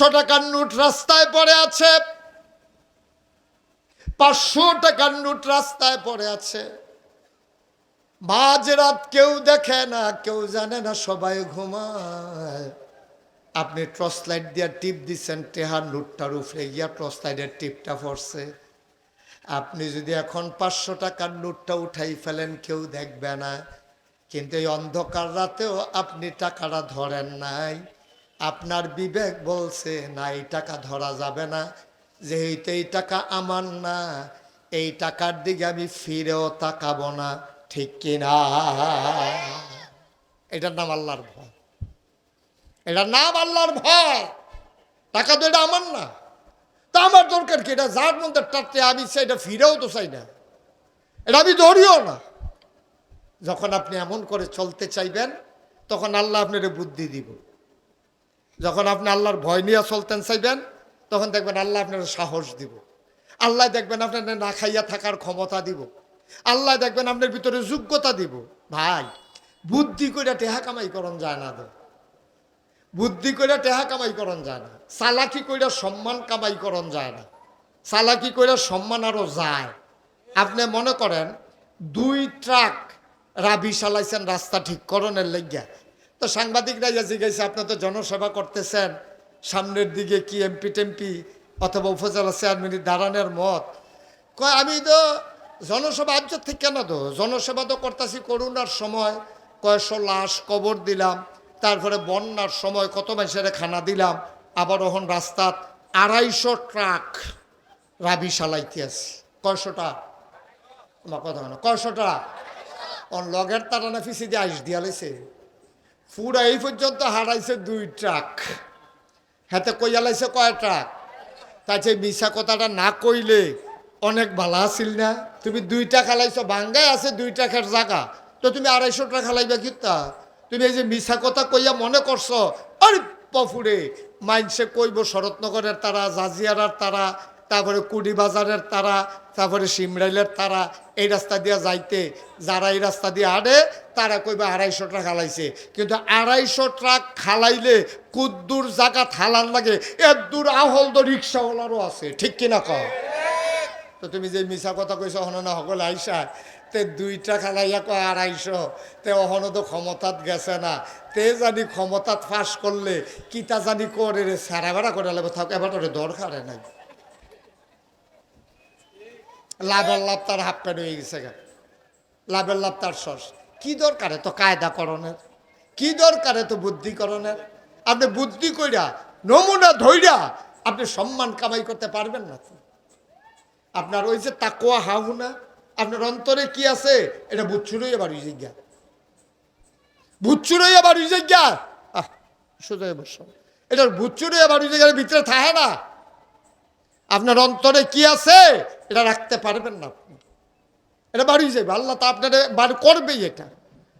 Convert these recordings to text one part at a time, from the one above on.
একশো টাকার নোট রাস্তায় পড়ে আছে। পাঁচশো টাকার নোট রাস্তায় পড়ে আছে। মাঝ রাত কেউ দেখে না, কেউ জানে না, সবাই ঘুমায়। আপনি টর্চ লাইট দিয়ে টিপ দিচ্ছেন টেহার নোটটার উপরে গিয়া টর্চ লাইটের টিপটা পড়ছে। আপনি যদি এখন পাঁচশো টাকার নোটটা উঠাই ফেলেন, কেউ দেখবে না। কিন্তু এই অন্ধকার রাতেও আপনি টাকাটা ধরেন নাই। আপনার বিবেক বলছে না এই টাকা ধরা যাবে না। যেহেতু এই টাকা আমার না, এই টাকার দিকে আমি ফিরেও তাকাবো না। ঠিক কিনা এটার নাম আল্লাহর ভয়। এটার নাম আল্লাহর ভয়। টাকা তো এটা আমার না। তা আমার দরকার কি? এটা যার মধ্যে টাটতে আমি সেটা ফিরেও তো চাই না। এটা আমি ধরিও না। যখন আপনি এমন করে চলতে চাইবেন, তখন আল্লাহ আপনার বুদ্ধি দিব। যখন আপনি আল্লাহর ভয় নিয়ে চলতেন চাইবেন, তখন দেখবেন আল্লাহ আপনার সাহস দিব। আল্লাহ দেখবেন আপনার না খাইয়া থাকার ক্ষমতা দিব। আল্লাহ দেখবেন আপনার ভিতরে যোগ্যতা দিব। ভাই, বুদ্ধি করে টেহা কামাই করন যায় না তো। বুদ্ধি করে টেহা কামাই করন যায় না। চালাকি করে সম্মান কামাই করন যায় না। চালাকি করে সম্মান আরও যায়। আপনি মনে করেন, দুই ট্রাক রাবি চালাইছেন রাস্তা ঠিক করণের লেগিয়া। তো সাংবাদিকরা ইয়া জিজ্ঞাসা, আপনি তো জনসেবা করতেছেন। সামনের দিকে কি এমপি টেমপি অথবা উপজেলা চেয়ারম্যানের দাঁড়ানোর মত? কয়, আমি তো জনসভা আজ্য থেকে কেন তো? জনসেবা তো করতেছি করোনার সময়। কয়েকশো লাশ কবর দিলাম, তারপরে বন্যার সময় কত মানুষের খানা দিলাম আবার ওখান রাস্তাত আড়াইশো ট্রাক রাবি চালাইতে আছি। কয়শোটা? আমার কথা কয়শোটা? ওর লগের তারা না ফিসি দিয়ে আইস দিয়া লাইছে পুরা এই পর্যন্ত হারাইছে দুই ট্রাক। হাতে কইয়া লাইছে কয় ট্রাক? তাছে মিশা কথাটা না কইলে অনেক ভালো আছিল না? তুমি দুইটা খালাইছো বাঙ্গাই আছে দুই টাকার জায়গা। তো তুমি আড়াইশো টাকা খালাইবা কিতা তুমি এই যে মিশা কথা কইয়া মনে করছ, আরে পফুরে মাইনসে কইব শরৎনগরের তারা, জাজিয়ারার তারা, তারপরে কুড়ি বাজারের তারা তারপরে সিমরাইলের তারা এই রাস্তা দিয়ে যাইতে, যারা এই রাস্তা দিয়ে আড়ে, তারা কইবে আড়াইশো টাকা খালাইছে কিন্তু আড়াইশো ট্রাক খালাইলে কুদ্দুর জায়গা থালান লাগে, এর দূর আহল তো রিক্সাওয়ালারও আছে, ঠিক কিনা কও তো তুমি যে মিছা কথা কইছ হন না সকল আইসা, তে দুইটা খালাইয়া কয় আড়াইশো, তে অহনো তো ক্ষমতাত গেছে না, তে জানি ক্ষমতাত ফাঁস করলে, কিতা জানি করে রে, সারা বেড়া করে লাগবে, থাক, এবার দরকার নাই। লাভের লাভ তার হাফ প্যান্ট হয়ে গেছে গা। লাভের লাভ তার সস কি দরকারে তো কায়দা করণের কি দরকারে তো বুদ্ধিকরণের? আপনি বুদ্ধি কইরা, নমুনা ধইরা আপনি সম্মান কামাই করতে পারবেন না আপনার ওই যে তাকোয়া হাহুনা, আপনার অন্তরে কি আছে? এটা বুচ্ছুরই আবার ওই জিজ্ঞা বুচ্ছুরই আবার ওই জিজ্ঞা আহ সোজা বসো এটার বুচ্ছুরই আবার ওই জায়গার ভিতরে থাকে না। আপনার অন্তরে কি আছে? এটা রাখতে পারবেন না আপনি। এটা বাড়ি যাবে আল্লাহ তা আপনার বার করবেই এটা।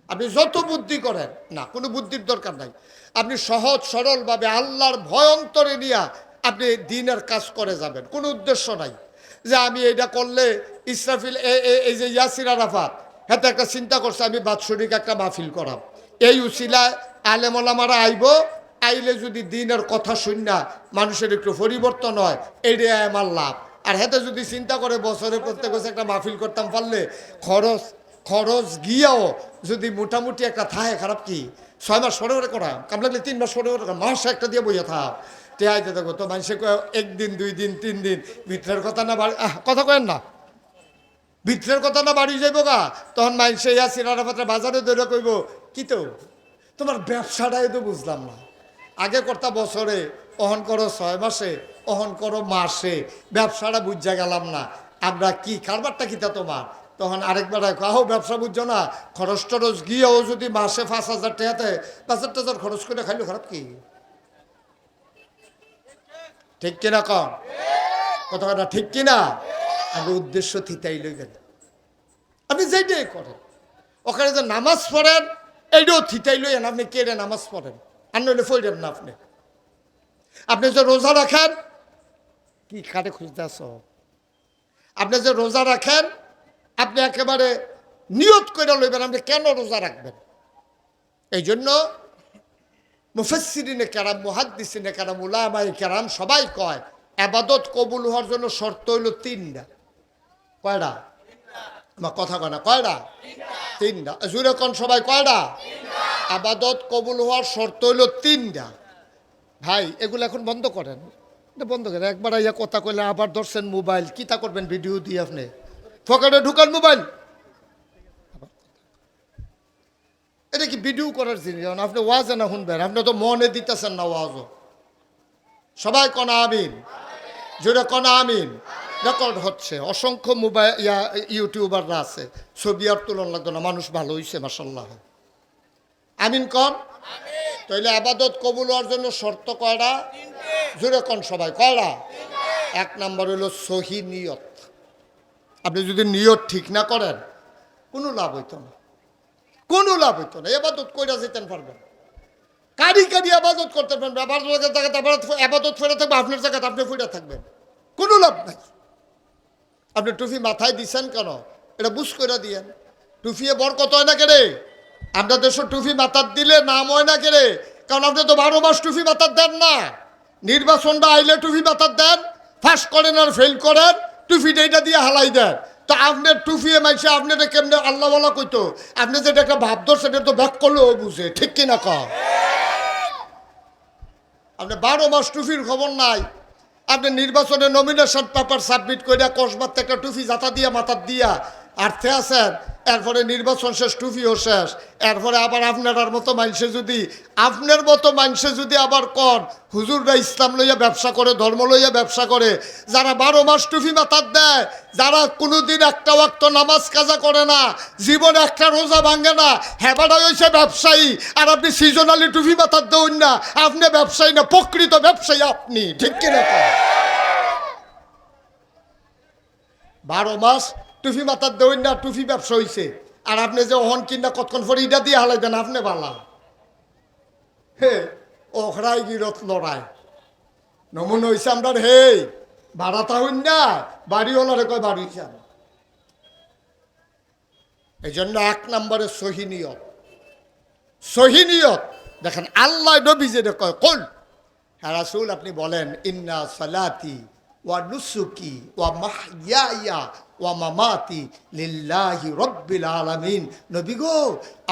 আপনি যত বুদ্ধি করেন, না, কোনো বুদ্ধির দরকার নাই। আপনি সহজ, সরলভাবে আল্লাহর ভয় অন্তরে নিয়ে আপনি দিনের কাজ করে যাবেন। কোনো উদ্দেশ্য নাই যে আমি এটা করলে ইসরাফিল এই যে ইয়াসির আরাফাত হাতে একটা চিন্তা করছে, আমি বাৎসরিক একটা মাহফিল করাম। এই উসিলায় আলেমলামারা আইব আইলে যদি দিনের কথা শুননা মানুষের একটু পরিবর্তন হয়, এইটাই আমার লাভ। আর হেতে যদি চিন্তা করে বছরে প্রত্যেক বছর একটা মাহফিল করতাম, পারলে খরচ খরচ গিয়েও যদি মোটামুটি একটা থাকে, খারাপ কি? ছয় মাস পরে পরে করা কাম লাগলে তিন মাস পরে করা মাস একটা দিয়ে বইয়া থাক। টেহাইতে থাকো তো মানুষে কয়, একদিন, দুই দিন, তিন দিন ভিতরের কথা না কথা কেন না। ভিতরের কথা না বাড়ি যাইব গা, তখন মানুষে ইয়া সিরারাফাতের বাজারে ধরে কইব, কি তো? তোমার ব্যবসাটাই তো বুঝলাম না। আগে করতা বছরে অহন করো ছয় মাসে, অহন করো মাসে। ব্যবসাটা বুঝা গেলাম না। আমরা কি? কারবারটা কিতা তোমার? তখন আরেকবার আহো, ব্যবসা বুঝছ না। খরচ টরচ গিয়েও যদি মাসে পাঁচ হাজার টাকাতে পাঁচ হাজার টাকার খরচ করে খাইলে খারাপ কি? ঠিক কিনা কন? কথা কথা ঠিক কিনা? আগে উদ্দেশ্য থিতাই লই গেল আপনি যেটাই করেন। ওখানে যে নামাজ পড়েন, এইটাও থিতাই লইয়েন আপনি কেড়ে নামাজ পড়েন? আর নইলে ফইরেন না আপনি আপনি যে রোজা রাখেন কি কাটে খুঁজতে আস আপনি যে রোজা রাখেন আপনি একেবারে নিয়ত করে লইবেন আপনি কেন রোজা রাখবেন এই জন্য মুফাসসিরিনে কেরাম মুহাদ্দিসিনে কেরাম উলামাই কেরাম সবাই কয় আবাদত কবুল হওয়ার জন্য শর্ত হইল তিনটা কয়টা কথা কয় না কয়টা তিনটা জুড়ে কোন সবাই কয়টা আবাদত কবুল হওয়ার শর্ত হইল তিনটা ভাই, এগুলো এখন বন্ধ করেন। বন্ধ করেন। একবার আইয়া কথা কইলে আবার ধরছেন মোবাইল। কিতা করবেন ভিডিও দিয়ে আপনি? ফকারে ঢুকান মোবাইল। এটা কি ভিডিও করার জিনিস? আপনি ওয়াজে না শুনবেন। আপনি তো মনে দিতেছেন না ওয়াজও। সবাই কনা আমিন? জোরে কনা আমিন? রেকর্ড হচ্ছে। অসংখ্য মোবাইল ইয়া ইউটিউবাররা আছে। ছবি আর তুলন লাগতো না মানুষ ভালো হইছে মাসাল্লাহ আমিন কন? তাইলে আবাদত কবুল হওয়ার জন্য শর্ত কয়টা? জোরে কন সবাই কয়টা? এক নম্বর হলো সহি নিয়ত। আপনি যদি নিয়ত ঠিক না করেন কোনো লাভ হইতো না। কোনো লাভ হইতো না। এবাদত কইরা যেতেন পারবেন। কারি কারি আবাদত করতে পারবেন। আবার আবাদত ফেরে থাকবে আপনার জায়গাতে আপনি ফুটে থাকবেন। কোনো লাভ নাই। আপনি টুফি মাথায় দিছেন কেন? এটা বুঝ করে দিয়েন। টুফিয়ে বরকত হয় না কেরে আপনার দেশের টুফি মাথার দিলে নাম হয় না কেরে কারণ আপনি তো বারো মাস টুফি মাথার দেন না। নির্বাচনটা আইলে টুফি মাথার দেন ফার্স্ট করেন আর ফেল করেন টুপিটা এটা দিয়ে হালাই দেন। তো আপনার টুফিয়ে মাইছে আপনি এটা কেমনে আল্লাহ বলা কইতো? আপনি যেটা একটা ভাব ধরছেন এটা তো ব্যাক করলেও বুঝে ঠিক কিনা কম আপনি বারো মাস টুফির খবর নাই আপনি নির্বাচনে নমিনেশন পেপার সাবমিট করিয়া কসবার থেকে টুফি জাতা দিয়া মাথার দিয়া আর্থে আছেন এরপরে নির্বাচন শেষ টুফিও শেষ এরপরে আবার আপনার মতো মানুষে যদি, আপনার মতো মানুষে যদি আবার কন, হুজুররা ইসলাম লইয়া ব্যবসা করে, ধর্ম লইয়া ব্যবসা করে, যারা বারো মাস টুফি মাথার দেয়, যারা কোনোদিন একটা ওয়াক্ত নামাজ কাজা করে না, জীবনে একটা রোজা ভাঙে না হেবাটা হয়েছে ব্যবসায়ী, আর আপনি সিজনালি টুফি মাথার দেউন না, আপনি ব্যবসায়ী না, প্রকৃত ব্যবসায়ী আপনি, ঠিক কন? বারো মাস টুফি মাথার দেউন না টুফি ব্যবসা হইছে। আর আপনি যে অহন কিনা কতক্ষণ পরে ইটা দিয়ে হালাইবেন, আপনি বালা। হে ওখরাই গিরত লড়াই। নমুন হইছে আমরা হে ভাড়াটা হইন না বাড়ি ওনারে কয় বাড়ি যান এই জন্য এক নম্বরে সহিনিয়ত সহিনিয়ত দেখেন, আল্লাহ নবী যেটা কয় কোন হ্যাঁ রাসূল আপনি বলেন, ইন্না সালাতি ওয়া নুসুকি ওয়া মাহইয়া ওয়া মামাতি লিল্লাহি রব্বিল আলামিন। নবী গো,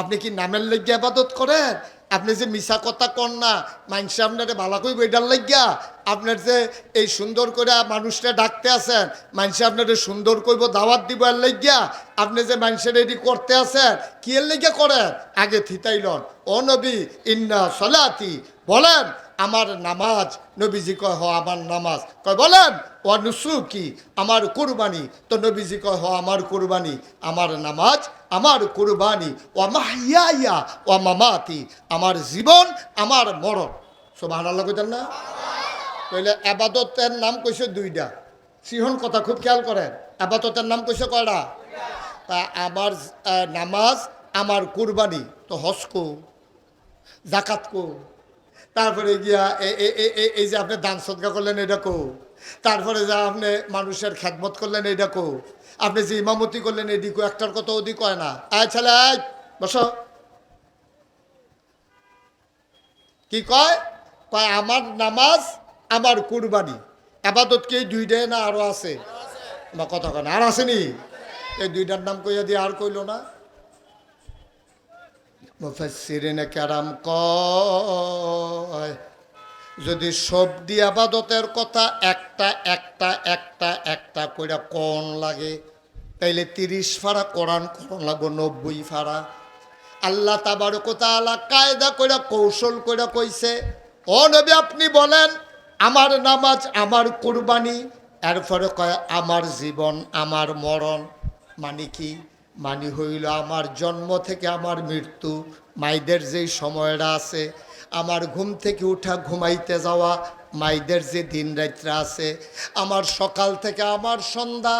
আপনি কি নামের লাগিয়া ইবাদত করেন? আপনি যে মিছা কথা কন না মানুষে আপনারে ভালো কইব এটার লাগিয়া। আপনার যে এই সুন্দর করে মানুষটা ডাকতে আছেন মানুষে আপনারে সুন্দর কইব দাওয়াত দিব এর লাগিয়া। আপনি যে মানুষের এটি করতে আছেন, কি এর লাগিয়া করেন? আগে থিতাইলন ও নবী, ইন্না সলাতি। বলেন আমার নামাজ, নবীজি কয়, হ, আমার নামাজ। কয়, বলেন ও নুসুকি আমার কুরবানি। তো নবীজি কয়, হ, আমার কুরবানি। আমার নামাজ, আমার কুরবানি। ও মাহিয়া ও মামাতি। আমার জীবন, আমার মরণ। সোভান আল্লাহ কইতেন না? তাহলে আবাদতের নাম কইছে দুইটা সিহন কথা খুব খেয়াল করেন। আবাদতের নাম কইছে কয়টা তা আমার নামাজ, আমার কুরবানি। তো হজ কো? জাকাত কো? তারপরে গিয়া এই যে আপনি দান সদকা করলেন, এটা কো তারপরে যা আপনি মানুষের খেদমত করলেন, এটা কো আপনি যে ইমামতি করলেন এদিকো একটার কথা ওদিক কয় না। আয় ছেলে, আয়, বসো। কি কয়? কয়, আমার নামাজ, আমার কুরবানি। আবাদত কি দুইটাই না আরও আছে? বা কথা কয় না। আর আসেনি? এই দুইটার নাম কইয়া দিয়ে আর কইলো না। মুফাসসিরিনে কেরাম কয়, যদি সবদি আবাদতের কথা একটা একটা একটা একটা কইরা কোন লাগে, তাইলে তিরিশ ফাড়া কোরআন কোরআন লাগবো, নব্বই ফাড়া আল্লাহ তাবারকতালা কায়দা কইরা, কৌশল কইরা কইছে, ও নবী, আপনি বলেন, আমার নামাজ আমার কুরবানি। এরপরে কয়, আমার জীবন, আমার মরণ। মানে কি? মানে হইল আমার জন্ম থেকে আমার মৃত্যু, মাইদের যেই সময়টা আছে, আমার ঘুম থেকে উঠা, ঘুমাইতে যাওয়া, মাইদের যে দিন রাত্রা আছে, আমার সকাল থেকে আমার সন্ধ্যা,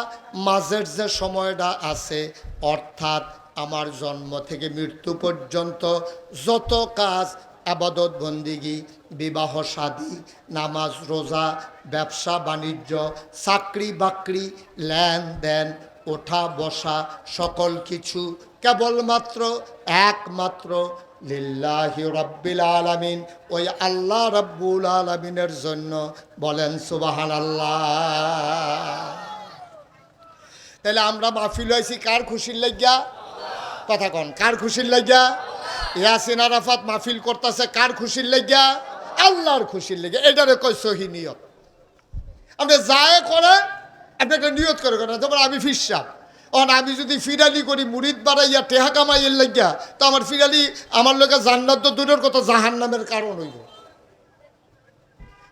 মাঝের যে সময়টা আছে, অর্থাৎ আমার জন্ম থেকে মৃত্যু পর্যন্ত যত কাজ, আবাদত, বন্দিগি, বিবাহ শাদী নামাজ, রোজা, ব্যবসা, বাণিজ্য, চাকরি, বাকরি, লেনদেন ওঠা, বসা সকল কিছু কেবলমাত্র, একমাত্র লিল্লাহি রব্বিল আলামিন। ওই আল্লাহ রব্বুল আলামিনের জন্য বলেন সুবাহান আল্লাহ তাহলে আমরা মাহফিল হয়েছি কার খুশির লাগিয়া? কথা কন, কার খুশির লাগিয়া? ইয়াসিন আরাফাত মাহফিল করতেছে কার খুশির লাগিয়া? আল্লাহর খুশির লেগে এটারে কই সহি নিয়ত। আপনি যায় করেন একটা নিয়ত করে করেন যেমন আমি ফিরসাম অন, আমি যদি ফিরালি করি, মুরিদ বাড়াইয়া টেহা কামাইয়ের লাগিয়া, তো আমার ফিরালি আমার লোকে জান্নাত দূরের কথা জাহান নামের কারণ হইব।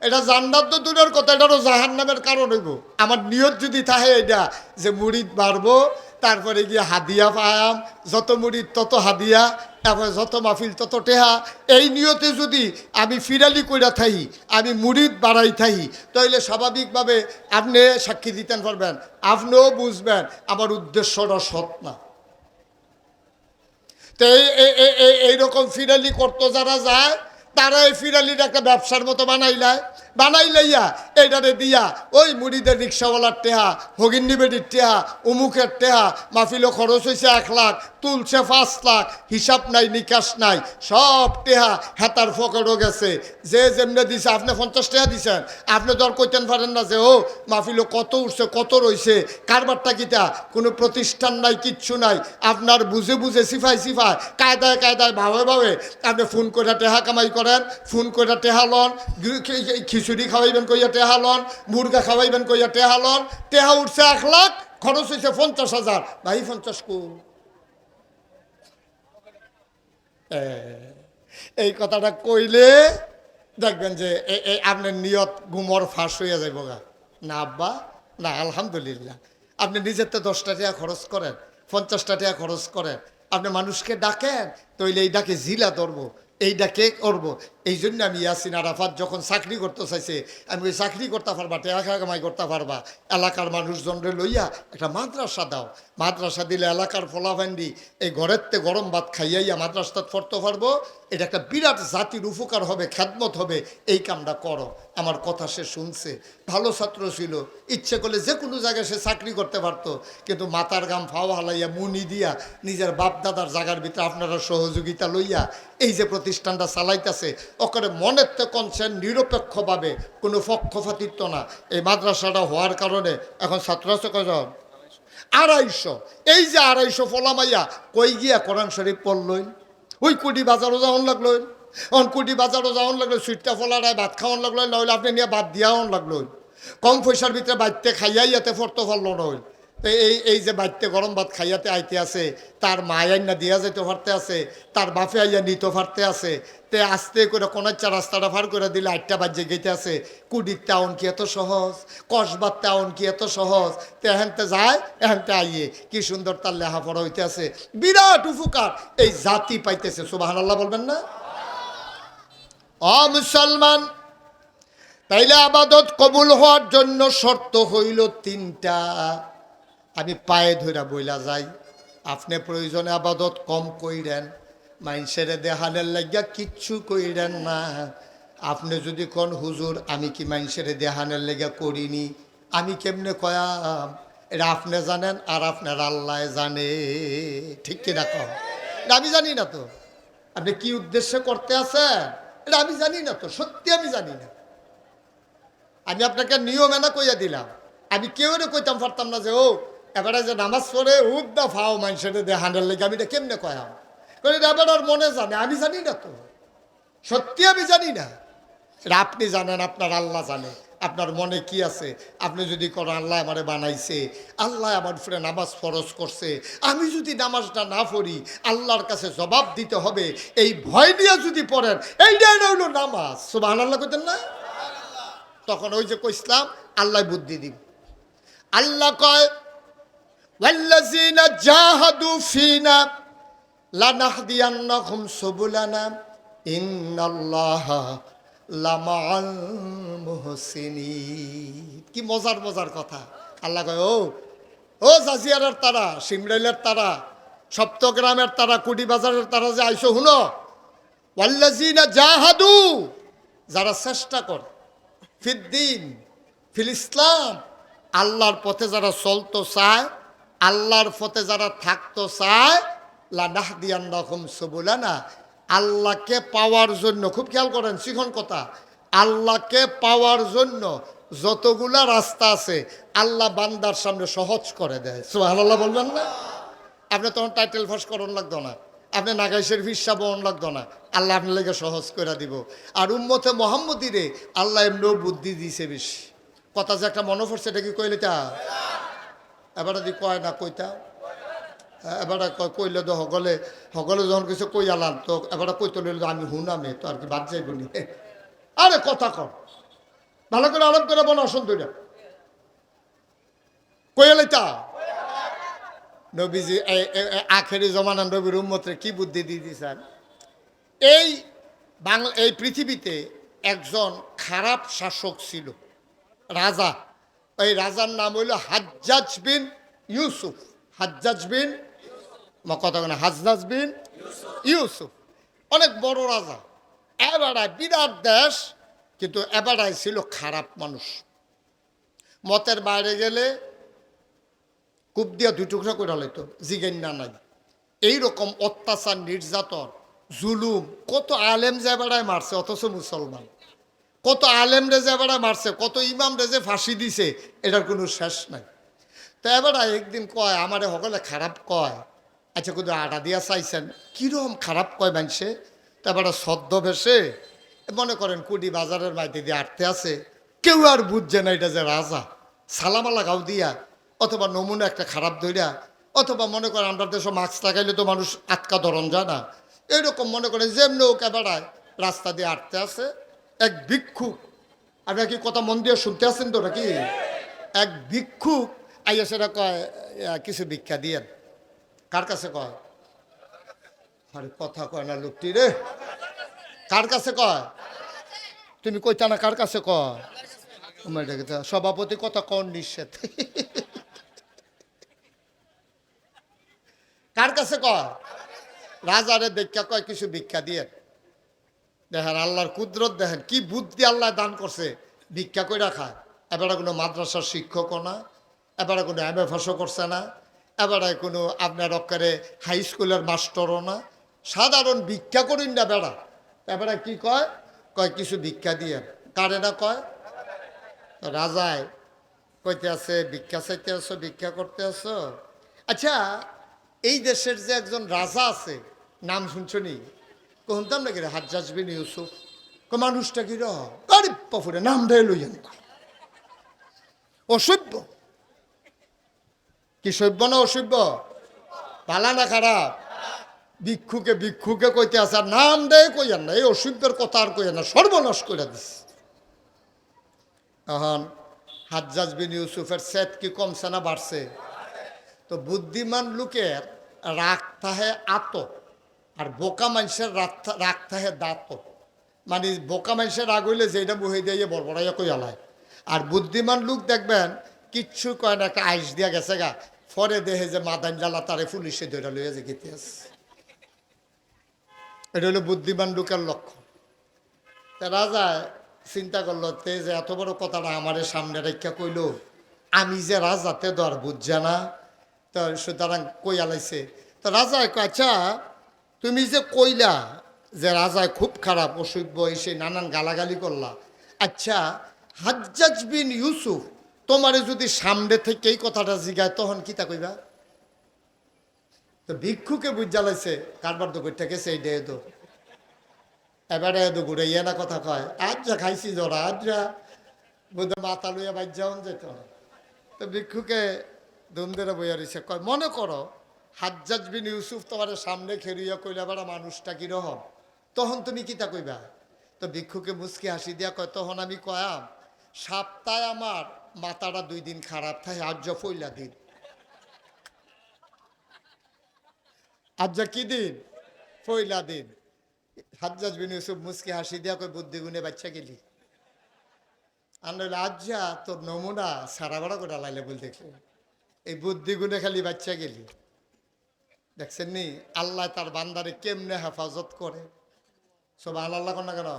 এটা জান্নাত দূরের কথা, এটারও জাহান নামের কারণ হইব। আমার নিয়ত যদি থাকে এটা, যে মুরিদ বাড়বো তারপরে গিয়ে হাদিয়া পায়াম, যত মুরিদ তত হাদিয়া তারপরে যত মাহফিল, তত টেহা। এই নিয়তে যদি আমি ফিরালি কইরা থাই আমি মুড়িদ বাড়াই থাই তাইলে স্বাভাবিকভাবে আপনি সাক্ষী দিতেন পারবেন, আপনিও বুঝবেন আমার উদ্দেশ্যটা সৎ না। তো এই, এই- এই- এই- এইরকম ফিরালি করতো যারা যায় তারা এই ফিরালির একটা ব্যবসার মতো বানাইলায়। বানাইলাইয়া এইটারে দিয়া ওই মুড়িদের রিক্সাওয়ালার টেহা হগিন্নি বেডির টেহা, উমুকের টেহা, মাহফিলও খরচ হয়েছে এক লাখ, তুলছে পাঁচ লাখ, হিসাব নাই, নিকাশ নাই, সব টেহা হেতার ফকরও গেছে। যে যেমনে দিছে, আপনি পঞ্চাশ টাকা দিছেন, আপনি আর কইতেন পারেন না যে, ও, মাহফিলও কত উঠছে, কত রইছে, কারবারটা কিতা কোনো প্রতিষ্ঠান নাই, কিচ্ছু নাই, আপনার বুঝে বুঝে সিফাই সিফাই, কায়দায় কায়দায় ভাবে ভাবে আপনি ফোন করে টেহা কামাই করেন, ফোন করে টেহা লন খিচুড়ি খাওয়াইবেন কইয়া টেহা লন, মুরগা খাওয়াইবেন কইয়া টেহা লন, টেহা উঠছে এক লাখ, খরচ হয়েছে পঞ্চাশ হাজার। ভাই, পঞ্চাশ কো? এই কথাটা কইলে দেখবেন যে আপনার নিয়ত গুমর ফাঁস হইয়া যাইব গা। না আব্বা, না, আলহামদুলিল্লাহ। আপনি নিজের তো দশটা টাকা খরচ করেন, পঞ্চাশটা টাকা খরচ করেন। আপনি মানুষকে ডাকেন, তইলে এই ডাকে জিলা ধরবো। এই কে করব? এই জন্য আমি ইয়াসিন আরাফাত যখন চাকরি করতে চাইছে, আমি ওই চাকরি করতে পারবা, টেকা কামাই করতে পারবা। এলাকার মানুষজনরে লইয়া একটা মাদ্রাসা দাও। মাদ্রাসা দিলে এলাকার ফলাফান্ডি, এই ঘরের গরম ভাত খাইয়াইয়া মাদ্রাসাত পড়তে পারব। এটা একটা বিরাট জাতির উপকার হবে, খ্যাতমত হবে। এই কামটা করো। আমার কথা সে শুনছে। ভালো ছাত্র ছিল। ইচ্ছে করলে যে কোনো জায়গায় সে চাকরি করতে পারতো। কিন্তু মাথার গাম ফাও হালাইয়া মুনি দিয়া নিজের বাপ দাদার জায়গার ভিতরে আপনারা সহযোগিতা লইয়া এই যে প্রতিষ্ঠানটা চালাইতেছে, ওখানে মনের তো কনসেন নিরপেক্ষভাবে কোনো পক্ষপাতিত্ব না। এই মাদ্রাসাটা হওয়ার কারণে এখন ছাত্র আছে কজন? আড়াইশো। এই যে আড়াইশো ফলামাইয়া কই গিয়া কোরআন শরীফ পড়লই ওই কুটি বাজারও যাওন লাগল। অন কুটি বাজারও যাওন লাগল, সুইটটা ফলারায় ভাত খাওয়ান লাগল, নইলে আপনি নিয়ে বাদ দিয়াওন লাগল। কম পয়সার ভিতরে বাড়িতে খাইয়াই ইয়াতে ফর্ত পারল নই এই এই যে বাড়িতে গরম ভাত খাইয়াতে আইতে আছে, তার মায়াই আইনা দিয়া যেতে পারতে আছে, তার বাপে আইয়া নিতে পারতে আছে, তে আস্তে করে কোনাচ্চা রাস্তাটা ফার করে দিলে আটটা বাজে গেতে আছে। কুডির টাউন কি এত সহজ? কসবার টাউন কি এত সহজ? তে এহেনতে যায়, এহেনতে আইয়ে, কি সুন্দর তার লেখাপড়া হইতে আছে। বিরাট উপকার! এই জাতি পাইতেছে সুবাহান আল্লাহ বলবেন না? অ, মুসলমান! তাইলে আবাদত কবুল হওয়ার জন্য শর্ত হইল তিনটা। আমি পায়ে ধইরা বইলা যাই। আপনি প্রয়োজনে আবাদত কম কইরেন। মাইনসেরে দেহানের লাগিয়া কিচ্ছু কইরেন না। আপনি যদি কোন, হুজুর, আমি কি মাইনসেরে দেহানের লেগে করিনি? আমি কেমনে কয়াম? এটা আপনি জানেন আর আপনার আল্লাহ জানে। ঠিক কিনা কম? আমি জানি না তো। আপনি কি উদ্দেশ্যে করতে আছেন? এটা আমি জানি না তো, সত্যি আমি জানি না। আমি আপনাকে নিয়ম এনা কইয়া দিলাম। আমি কেউ কইতাম পারতাম না যে, ও এবারে যে নামাজ পড়ে উদ্দা ফাও মানুষের দে হান্ডার লেগে আমি এটা কেমনে কয়াম কারণ এটা এবার আর মনে জানে আমি জানি না তো। সত্যি আমি জানি না। এটা আপনি জানেন আপনার আল্লাহ জানে আপনার মনে কি আছে? আপনি যদি করেন আল্লাহ আমারে বানাইছে আল্লাহ আমার উপরে নামাজ ফরজ করছে আমি যদি নামাজটা না পড়ি আল্লাহর কাছে জবাব দিতে হবে এই ভয় নিয়ে যদি পড়েন এইটাই হইল নামাজ। সুবাহ আল্লাহ করতেন না তখন ওই যে কইসলাম আল্লাহ বুদ্ধি দিব। আল্লাহ কয় কি মজার মজার কথা। আল্লাহ কয়, ও ও জাজিয়ারের তারা সিমরাইলের তারা, সপ্তগ্রামের তারা কুটি বাজারের তারা যে আইসো হুনো জাহাদু, যারা চেষ্টা করে, ফিদ্দিন, ফিল ইসলাম, আল্লাহর পথে যারা চলতো, চায় আল্লাহর পথে যারা থাকতো চায় লানাহ দিয়ান রকম সবুলানা। আল্লাহকে পাওয়ার জন্য, খুব খেয়াল করেন শিখন কথা। আল্লাহকে পাওয়ার জন্য যতগুলা রাস্তা আছে, আল্লাহ বান্দার সামনে সহজ করে দেয়। সোহানাল্লাহ বলবেন না? আপনি তখন টাইটেল ফাঁস করন লাগতো না। আপনি নাগাইশের ভিসা বহন লাগতো না। আল্লাহ আপনার সহজ করে দিব। আর উম্মতে মোহাম্মদিরে আল্লাহ এমনিও বুদ্ধি দিছে বেশি। কথা যে একটা মনে পড়ছে, এটা কি কইলে তা? এবার যদি কয় না কইতা? এবার কইলে তো সকলে সকলে যখন কিছু কই আলাম তো এবার কইতে লইলে আমি হুনামে তো আর কি বাদ যাইব নি? আরে কথা কর ভালো করে আরাম করে বলো অসন্তটা কইলে তা নবীজি আখেরি জমানা নবীর উম্মতে কি বুদ্ধি দিয়ে দিয়েছেন এই বাংলা, এই পৃথিবীতে একজন খারাপ শাসক ছিল, রাজা। ওই রাজার নাম হইল হাজ্জাজ বিন ইউসুফ। হাজ্জাজ বিন কথা হাজনাজ বিন ইউসুফ। অনেক বড় রাজা। এবারায় বিরাট দেশ, কিন্তু এবারায় ছিল খারাপ মানুষ। মতের বাইরে গেলে কূপ দিয়া দুই টুকরা করে লাইতো জিগেন না নাই। এইরকম অত্যাচার, নির্যাতন, জুলুম, কত আলেম যে বেড়ায় মারছে, অথচ মুসলমান। কত আলেম রেজে বেড়ায় মারছে, কত ইমাম রেজে ফাঁসি দিছে, এটার কোনো শেষ নাই। তো এবার একদিন কয়, আমারে সকলে খারাপ কয় আচ্ছা কিন্তু আটা দিয়া চাইছেন, কিরম খারাপ কয় মানুষে তো এবার সদ্য ভেসে মনে করেন কুডি বাজারের মাইতে দিয়ে আটতে আছে, কেউ আর বুঝছে না এটা যে রাজা। সালামালা গাও দিয়া, অথবা নমুনা একটা খারাপ ধইরা, অথবা মনে করেন আমরা দেশে মাস্ক লাগাইলে তো মানুষ আটকা ধরন যায় না। এরকম মনে করেন যেমনি ওকে বেড়ায় রাস্তা দিয়ে আটতে আছে এক ভিক্ষুক, আপনারা কি কথা মন দিয়ে শুনতে আছেন তো নাকি? এক ভিক্ষুক আইয়া সেটা কয় কিছু ভিক্ষা দিয়েন। কার কাছে কয়? আরে কথা কয় না লোকটি রে। কার কাছে কয়? তুমি কইতা না কার কাছে কয়? সভাপতি কথা কন নিষেধ। কার কাছে কয়? রাজারে ভিক্ষা কয়, কিছু ভিক্ষা দিয়ে দেখেন আল্লাহর কুদরত, দেখেন কি বুদ্ধি আল্লাহ দান করছে। ভিক্ষা করে খায়। এবারে কোনো মাদ্রাসার শিক্ষকও না, এবারে কোনো এম এ করছে না, এবারে কোনো আপনার অক্ষরে হাই স্কুলের মাস্টরও না। সাধারণ ভিক্ষা করিন না বেড়া। এবারে কি কয়? কয়, কিছু ভিক্ষা দিয়ে। কারে না কয়? রাজায়। কইতে আছে, ভিক্ষা চাইতে আছো, ভিক্ষা করতে আছো? আচ্ছা এই দেশের যে একজন রাজা আছে, নাম শুনছো নি? কহতাম নাকি রে হাত বিন ইউসুফ? কো মানুষটা কি র? আরে পফুরে নাম দেয় লইয়েন অসভ্য? কি সভ্য না অসভ্য? পালা না খারাপ। ভিক্ষুকে ভিক্ষুকে কইতে আছে, আর নাম দেয় কইয়ান না, এই অসভ্যের কথা আর কইয়ান না, সর্বনাশ করে দিস এখন হাজ্জাজ বিন ইউসুফের সেট কি কমছে না বাড়ছে? তো বুদ্ধিমান লোকের রাগ থাহে আত আর বোকা মানুষের রাগ- থাহে দাঁত মানে বোকা মানুষের রাগ হইলে যেটা বহে দিয়ে বড়বড়াইয়া কই আলায় আর বুদ্ধিমান লোক দেখবেন, কিচ্ছু কয় না, একটা আইস দিয়া গেছে গা। পরে দেহে যে মাদান জ্বালা, তারে পুলিশে ধরে লইয়া যে গেতে আছে। এটা হলো বুদ্ধিমান লোকের লক্ষ্য রাজা চিন্তা করল, তে যে এত বড় কথাটা আমারে সামনে রেখা কইল, আমি যে রাজা তে তো আর বুঝছে না তো সুতরাং কই আলাইছে তো রাজা আচ্ছা তুমি যে কইলা যে রাজায় খুব খারাপ, অসভ্য, এসে নানান গালাগালি করলা। আচ্ছা হাজ্জাজ বিন ইউসুফ, তোমারে যদি সামনে থেকে এই কথাটা জিগায়, তখন কি তা কইবা? তো ভিক্ষুকে বুঝালাইছে কারবার তো করতে গেছে এই ডে তো এবারে তো ঘুরে ইয়ে না কথা কয় আজ যা খাইছি জরা আজ যা বোধ মাথা লইয়া বাইর যাওন যেত তো ভিক্ষুকে ধুমদেরা বইয়া রয়েছে কয়, মনে করো হাজ্জাজ বিন ইউসুফ তোমার সামনে খেরিয়া কইলে এবার মানুষটা কীরকম? তখন তুমি কিতা কইবা? তো ভিক্ষুকে মুসকি হাসি দিয়া কয়, তখন আমি কয়াম, সপ্তাহে আমার মাথাটা দুই দিন খারাপ থাকে, আজ যা ফইলা দিন। আজ যা কি দিন? ফইলা দিন। হাজ্জাজ বিন ইউসুফ মুসকি হাসি দিয়া কই বুদ্ধি গুনে বাচ্চা গেলি। আনলে আজ্জা, তোর নমুনা সারা বাড়া করে লাইলে বল দেখলে এই বুদ্ধি গুনে খালি বাচ্চা গেলি। দেখছেন নি? আল্লাহ তার বান্দারে কেমনে হেফাজত করে? সোবাহ আল্লাহ কোন না কেন?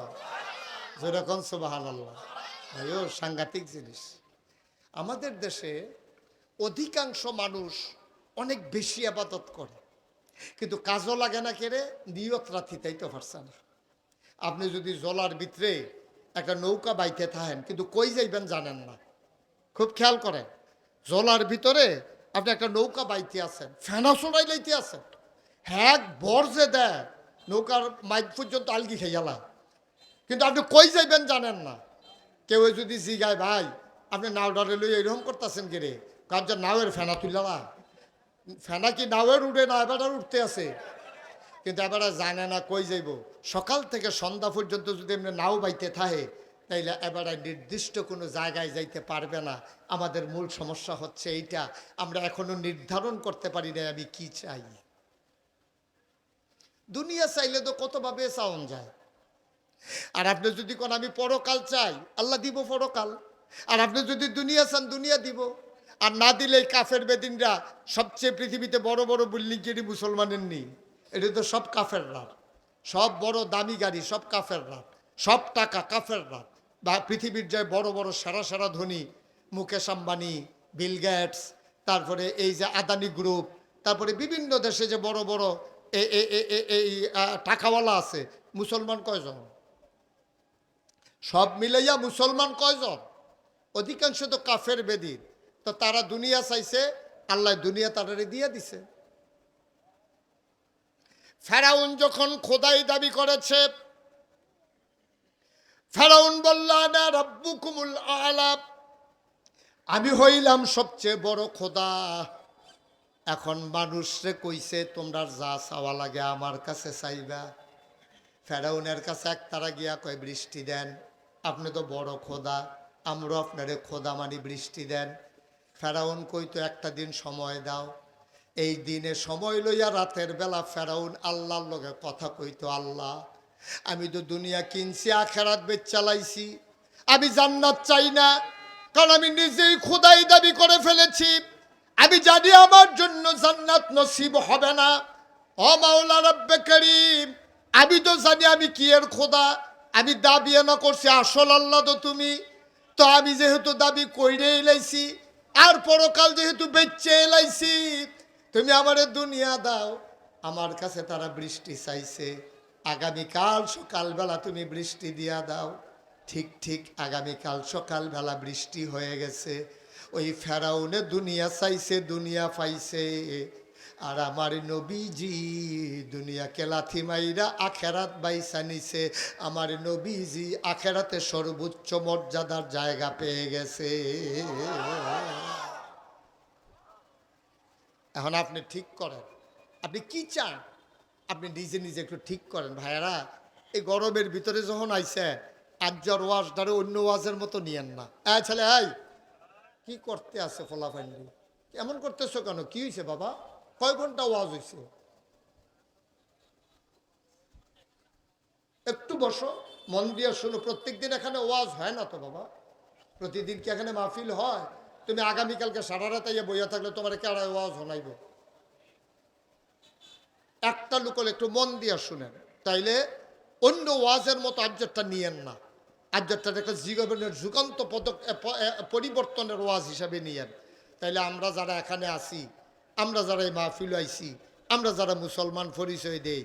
যেরকম সোবাহ আল্লাহ ভাইও সাংঘাতিক জিনিস। আমাদের দেশে অধিকাংশ মানুষ অনেক বেশি আবাদত করে। কিন্তু কাজও লাগে না কেড়ে, নিয়ত রাথিতেই তো পারছে না। আপনি যদি জলার ভিতরে একটা নৌকা বাইতে থাকেন, কিন্তু কই যাইবেন জানেন না। খুব খেয়াল করেন, জলার ভিতরে আপনি একটা নৌকা বাইতে আছেন, ফেনা চড়াই লাইতে আছেন। হ্যাঁ বর যে দেয়, নৌকার মাইক পর্যন্ত আলগি খেয়ে খেয়ালা কিন্তু আপনি কই যাইবেন জানেন না। কেউ যদি জিগায়, ভাই, আপনি নাও ডরে লই এরকম করতেছেন কে রে? কার যে নাওয়ের ফেনা তুললা ফেনা কি নাওয়ের উঠে না, এবার উঠতে আছে। কিন্তু এবার জানে না কই যাইব। সকাল থেকে সন্ধ্যা পর্যন্ত যদি এমনি নাও বাইতে থাকে তাইলে এবারে নির্দিষ্ট কোনো জায়গায় যাইতে পারবে না। আমাদের মূল সমস্যা হচ্ছে এইটা, আমরা এখনও নির্ধারণ করতে পারি না আমি কি চাই। দুনিয়া চাইলে তো কতভাবে চাওন যায়। আর আপনি যদি কোন, আমি পরকাল চাই, আল্লাহ দিব পরকাল। আর আপনি যদি দুনিয়া চান, দুনিয়া দিব। আর না দিলে কাফের বেদিনরা সবচেয়ে পৃথিবীতে বড় বড় বিল্ডিং কেটে মুসলমানের নেই। এটা তো সব কাফের রাত সব বড় দামি গাড়ি, সব কাফের রাত সব টাকা কাফের রাত পৃথিবীর যে বড় বড় সেরা সেরা ধনী, মুকেশ আম্বানি, বিল গেটস, তারপরে এই যে আদানি গ্রুপ, তারপরে বিভিন্ন দেশে যে বড় বড় এই টাকাওয়ালা আছে, মুসলমান কয়জন? সব মিলাইয়া মুসলমান কয়জন? অধিকাংশ তো কাফের বেদির তো তারা দুনিয়া চাইছে, আল্লাহ দুনিয়া তারারে দিয়ে দিছে। ফেরাউন যখন খোদাই দাবি করেছে ফেরাউন বলল না রব্বু কুমুল আলাপ আমি হইলাম সবচেয়ে বড় খোদা। এখন মানুষরে কইছে, তোমরা যা চাওয়া লাগে আমার কাছে চাইবা। ফেরাউনের কাছে এক তারা গিয়া কয়, বৃষ্টি দেন, আপনি তো বড় খোদা, আমরাও আপনারে খোদা মানি, বৃষ্টি দেন। ফেরাউন কইতো একটা দিন সময় দাও। এই দিনে সময় লইয়া রাতের বেলা ফেরাউন আল্লাহর লগে কথা কইতো, আল্লাহ আমি তো দুনিয়া কিনছি, আখেরাত বেচ চালাইছি। আমি জান্নাত চাই না, কারণ আমি নিজেই খোদাই দাবি করে ফেলেছি। আমি জানি আমার জন্য জান্নাত নসিব হবে না। ও মাওলা রব্বে করিম, আমি তো জানি আমি কি এর খোদা। আমি দাবি না করছি, আসল আল্লাহ তো তুমি। তো আমি যেহেতু দাবি কইরে এলাইছি, আর পরকাল যেহেতু বেচে এলাইছি, তুমি আমারে দুনিয়া দাও। আমার কাছে তারা বৃষ্টি চাইছে। আগামীকাল সকালবেলা তুমি বৃষ্টি দিয়া দাও। ঠিক ঠিক আগামীকাল সকালবেলা বৃষ্টি হয়ে গেছে। ওই ফেরাউনে দুনিয়া চাইছে, দুনিয়া পাইছে। আর আমার নবীজি দুনিয়াকে লাথি মাইরা আখেরাত বাইসা নিছে। আমার নবীজি আখেরাতে সর্বোচ্চ মর্যাদার জায়গা পেয়ে গেছে। এখন আপনি ঠিক করেন। আপনি কি চান? আপনি নিজে নিজে একটু ঠিক করেন, ভাইয়ারা। এই গরমের ভিতরে যখন আইছে আজ্জার ওয়াজ ধরে অন্য ওয়াজের মতো নিয়েন না। হ্যাঁ ছেলে, এই, কি করতে আছে ফলা ফাইন্ডি এমন করতেছো কেন? কি হয়েছে বাবা? কয় ঘণ্টা ওয়াজ হয়েছে একটু বসো, মন দিয়ে শোনো প্রত্যেক দিন এখানে ওয়াজ হয় না তো বাবা? প্রতিদিন কি এখানে মাহফিল হয়? তুমি আগামীকালকে সারা রাতে ইয়ে বইয়া থাকলে তোমার কেড়া ওয়াজ হনাইব? একটা লোক একটু মন দিয়ে শুনেন। তাইলে অন্য ওয়াজের মতো আবজেক্টটা নিয়েন না। আবজেক্টটা একটা জীবনের যুগান্ত পদক পরিবর্তনের ওয়াজ হিসাবে নিয়েন। তাইলে আমরা যারা এখানে আছি, আমরা যারা এই মাহফিল আইছি, আমরা যারা মুসলমান পরিচয় দেই,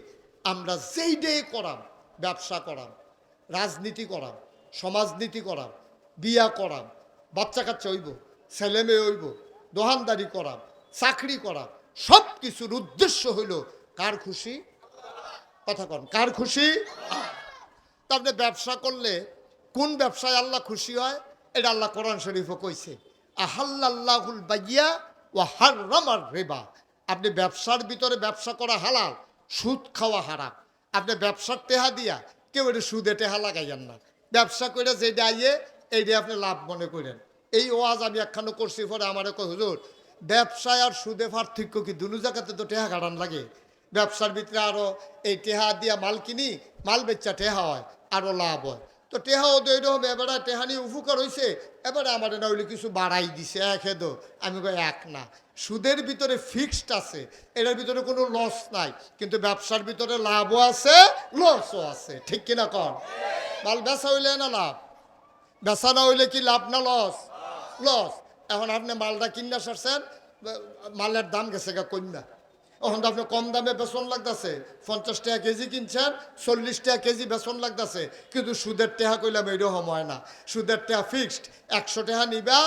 আমরা যেই ডে করাম, ব্যবসা করাম, রাজনীতি করাম, সমাজনীতি করাম, বিয়া করাম বাচ্চা কাচ্চা হইব ছেলে মেয়ে হইব, দোহানদারি করাম, চাকরি করাম সব কিছুর উদ্দেশ্য হইল কার খুশি? কথা কন, কার খুশি? তা আপনি ব্যবসা করলে কোন ব্যবসায় আল্লাহ খুশি হয়? এটা আল্লাহ কোরআন শরীফও কইছে আহাল্লাহুল বাইয়া ও হার রেবা। আপনি ব্যবসার ভিতরে ব্যবসা করা হালাল, সুদ খাওয়া হারাম। আপনি ব্যবসার টেহা দিয়া কেউ এটা সুদে টেহা লাগাইয়েন না। ব্যবসা করে যেটা আইয়ে এইটা আপনি লাভ মনে করেন। এই ওয়াজ আমি একখানো করছি পরে আমার হুজুর, ব্যবসায় আর সুদে পার্থক্য কি? দুনো জায়গাতে তো টেহা কাটান লাগে। ব্যবসার ভিতরে আরও এই টেহা দিয়া মাল কিনি মাল বেচা টেহা হয় আরও লাভ হয়। তো টেহাও তো এরকম এবারে টেহানি উপকার হয়েছে এবারে আমার না হইলে কিছু বাড়াই দিছে এক হেদো আমি কই এক না। সুদের ভিতরে ফিক্সড আছে এটার ভিতরে কোনো লস নাই কিন্তু ব্যবসার ভিতরে লাভও আছে লসও আছে ঠিক কিনা কন? মাল বেচা হইলে না লাভ? বেচা না হইলে কি লাভ না লস লস এখন আপনি মালটা কিনা সারছেন মালের দাম গেছে গা কন্যা এখন আপনি কম দামে বেসন লাগতেছে। পঞ্চাশ টাকা কেজি কিনছেন, চল্লিশ টাকা কেজি বেসন লাগতেছে। কিন্তু সুদের টেহা কইলাম এইরকম হয় না। সুদের টাকা ফিক্সড একশো টাকা নিবা,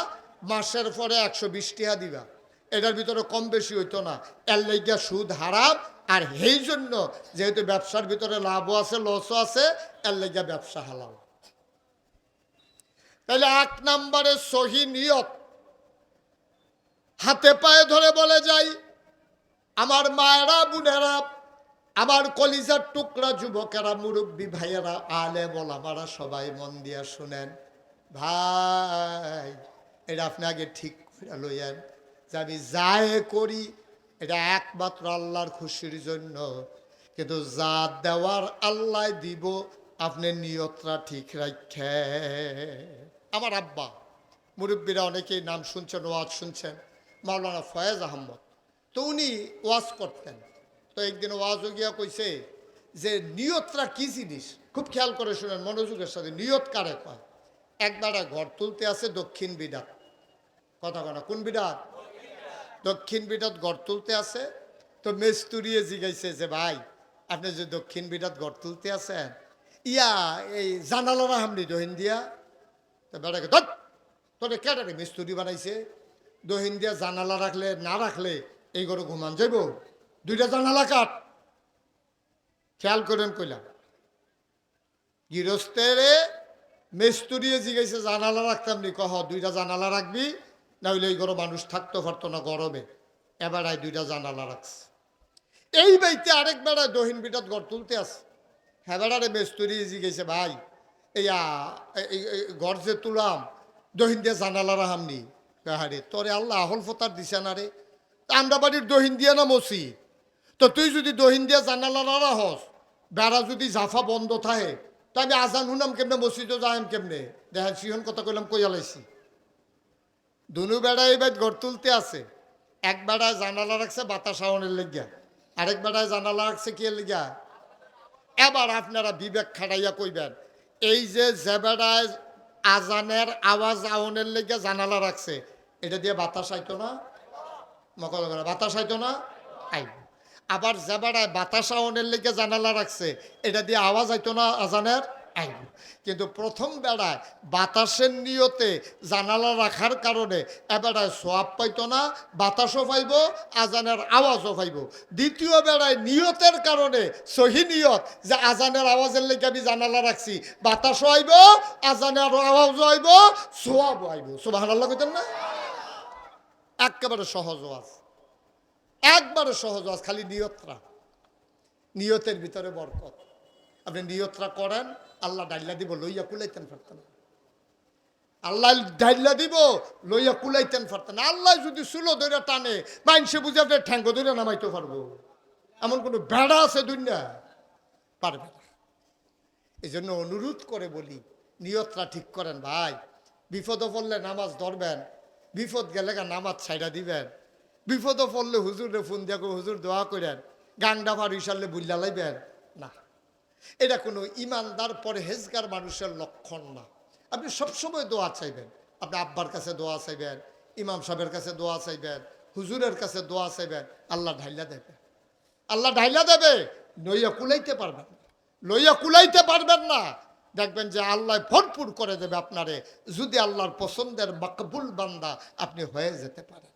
মাসের পরে একশো বিশ টাকা দিবা। এটার ভিতরে কম বেশি হইতো না। এর লেগিয়া সুদ হারাম, আর সেই জন্য যেহেতু ব্যবসার ভিতরে লাভও আছে লসও আছে, এর লেগিয়া ব্যবসা হালাল। তাহলে এক নম্বরে সহি নিয়ত। হাতে পায়ে ধরে বলে যাই আমার মায়েরা, বোনেরা, আমার কলিজার টুকরা যুবকেরা, মুরব্বী ভাইয়েরা আলে বলামারা সবাই মন দিয়া শুনেন। ভাই, এটা আপনি আগে ঠিক করে লইয়েন যে আমি যাই করি, এটা একমাত্র আল্লাহর খুশির জন্য। কিন্তু যা দেওয়ার আল্লাহ দিব, আপনি নিয়তটা ঠিক রাখে আমার আব্বা, মুরব্বীরা অনেকেই নাম শুনছেন, ওয়াজ শুনছেন। মাওলানা ফয়েজ আহমদ তো উনি ওয়াজ করতেন। তো একদিন ওয়াজও গিয়া কইছে যে নিয়তরা কি জিনিস? খুব খেয়াল করে শুনেন, মনোযোগের সাথে, নিয়ত কারে কয়? একবারে ঘর তুলতে আছে দক্ষিণ বিডাত কথা কনা কোন বিডাত দক্ষিণ বিডাত ঘর তুলতে আছে। তো মেস্তুরিয়ে জিগাইছে যে, ভাই, আপনি যে দক্ষিণ বিডাত ঘর তুলতে আছেন, ইয়া, এই জানালারা হামনি দহিন দিয়া? তো বেড়াকে ধর তোরে কেটারে মিস্তুরি বানাইছে? দহিন দিয়া জানালা রাখলে, না রাখলে এই ঘরে ঘুমান যাইব? দুইটা জানালা কাট। খেয়াল করেন কইলাম। গৃহস্থেরে মেস্তুরিয়ে জিগাইছে, জানালা রাখতাম নি। কহ, দুইটা জানালা রাখবি? না হইলে এই ঘরে মানুষ থাকতে পারতো না গরমে। এবারায় দুইটা জানালা রাখছে। এই বাইতে আরেক বেড়ায় দহিন বিটাত ঘর তুলতে আছে। হ্যাঁ বেড়ারে মেস্তুরি জিগাইছে, ভাই এইয়া এই- এই ঘর যে তুলাম, দহিন দিয়ে জানালা রাহামনি হারে তোরে আল্লাহ আহল ফতার দিছে না রে? আমরা বাড়ির দহিন দিয়া না মসি তো তুই যদি দহিন দিয়া জানালা না রাহস বেড়া যদি জাফা বন্ধ থাকে, তো আমি আজান শুনাম কেমনে মসজিদও যাইম কেমনে? দেখা সিহন কথা কইলাম কইয়ালাইছি দুনু বেড়ায় এবার ঘর তুলতে আছে। এক বেড়ায় জানালা রাখছে বাতাস আওয়ানের লেগিয়া। আরেক বেড়ায় জানালা রাখছে কি লেগিয়া? এবার আপনারা বিবেক খাটাইয়া কইবেন, এই যে যে বেড়ায় আজানের আওয়াজ আওনের লেগে জানালা রাখছে এটা দিয়ে বাতাস আইতো না? মকল করে বাতাস আইতো না? আইব। আবার যে বেড়ায় বাতাস আওনের লেগে জানালা রাখছে, এটা দিয়ে আওয়াজ আইতো না আজানের? আইব। কিন্তু প্রথম বেড়ায় বাতাসের নিয়তে জানালা রাখার কারণে এবেড়ায় সোয়াব পাইতো না, বাতাসও পাইব, আজানের আওয়াজও পাইব। দ্বিতীয় বেড়ায় নিয়তের কারণে সহি নিয়ত যে আজানের আওয়াজের লেগে আমি জানালা রাখছি, বাতাসও আইব, আজানের আওয়াজও আইব, সোয়াবও আইব। সোবাহ কইতেন না? একেবারে সহজ ওয়াজ। একবারে সহজ ওয়াজ, খালি নিয়তরা। নিয়তের ভিতরে বরকত। আপনি নিয়তরা করেন, আল্লাহ ডাইলা দিব, লইয়া কুলাইতেন পারতেন আল্লাহ ডাইলা দিব, লইয়া কুলাইতেন পারতেন আল্লাহ যদি চুলো ধরে টানে, মাইনসে বুঝে আপনি ঠ্যাঙ্গ ধরে নামাইতে পারব। এমন কোনো বেড়া আছে দুনিয়া? পারবে না। এই জন্য অনুরোধ করে বলি, নিয়তরা ঠিক করেন ভাই। বিপদে পড়লে নামাজ ধরবেন বিপদ গেলে নামাজ ছাইড়া দিবেন। বিপদে পড়লে হুজুরে ফোন দিয়া হুজুর, দোয়া করেন। গাংডা ভার ইসারলে বুল্লা লাইবেন? না। এটা কোনো ইমানদার পরহেজগার মানুষের লক্ষণ না। আপনি সবসময় দোয়া চাইবেন। আপনি আব্বার কাছে দোয়া চাইবেন, ইমাম সাহেবের কাছে দোয়া চাইবেন, হুজুরের কাছে দোয়া চাইবেন, আল্লাহ ঢাইলা দেবে। আল্লাহ ঢাইলা দেবে, লইয়া কুলাইতে পারবেন লইয়া কুলাইতে পারবেন না। দেখবেন যে আল্লাহ ভরপুর করে দেবে আপনারে, যদি আল্লাহর পছন্দের মকবুল বান্দা আপনি হয়ে যেতে পারেন।